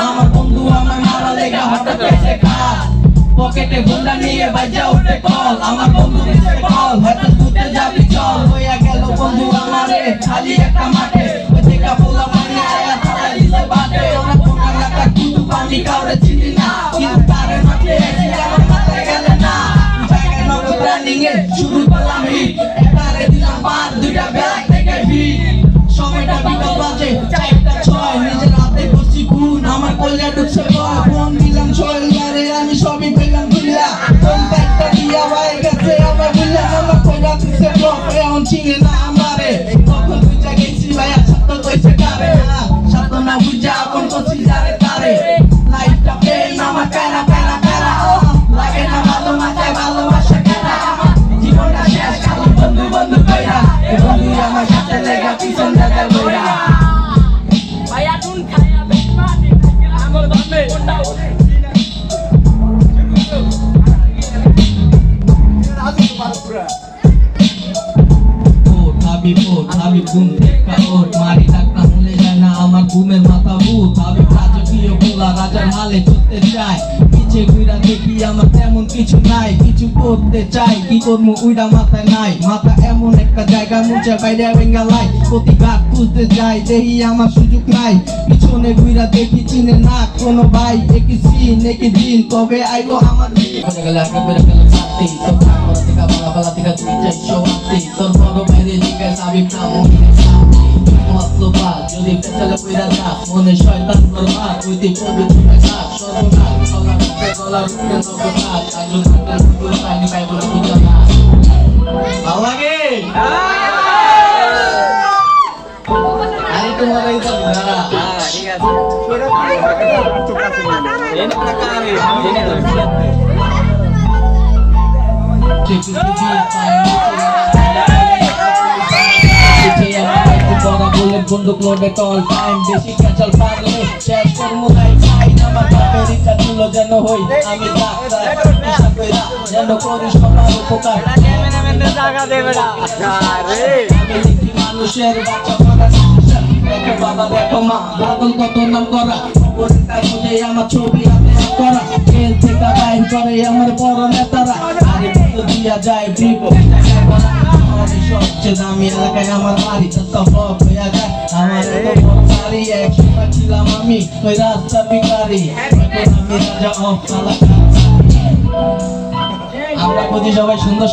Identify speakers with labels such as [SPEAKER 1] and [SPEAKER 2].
[SPEAKER 1] আমার বন্ধু আমার মারা লেগা হঠাৎ এসে খাস পকেটে গুন্ডা নিয়ে বাজা উঠে কল আমার বন্ধু কল হয়তো ওঠ আমি আমি ঘুম থেকে ওঠ মারি ডাক্তার কিছু নাই, কিছু করতে চাই, কি করব উইডা মাথায় নাই। মাথা এমন একটা জায়গা, মুছে বাইরে ভেঙ্গা লাই। প্রতি ঘাট খুঁজতে যাই, দেখি আমার সুযোগ নাই। পিছনে ঘুরা দেখি চিনে না কোনো ভাই। একই সিন একই দিন, তবে আইলো আমার তুই তোর না মনে শয়তান তুমি যা সর্বনাশ চলা মুখে গলা রুখে নবনা চাইলো থাকলে পুরো পানি পাইবো না না ভালো লাগে আরে তোমার এই তো দাঁড়া বন্দুক লোডে টল টাইম বেশি ক্যাচাল পারলে শেষ নাই ছিল যেন হই আমি যেন করি সবার উপকার। মানুষের বাচ্চা করা সমস্যা। দেখো বাবা দেখো মা বাদল কত নাম করা। আমার ছবি করা। জেল থেকে বাইর করে আমার বড় নেতারা। দিয়া যায় সবচেয়ে দামি এলাকায় আমার বাড়ি তো সব যায়। আমার বাড়ি এক ছিলাম আমি ওই রাস্তা আমরা প্রতি সবাই সুন্দর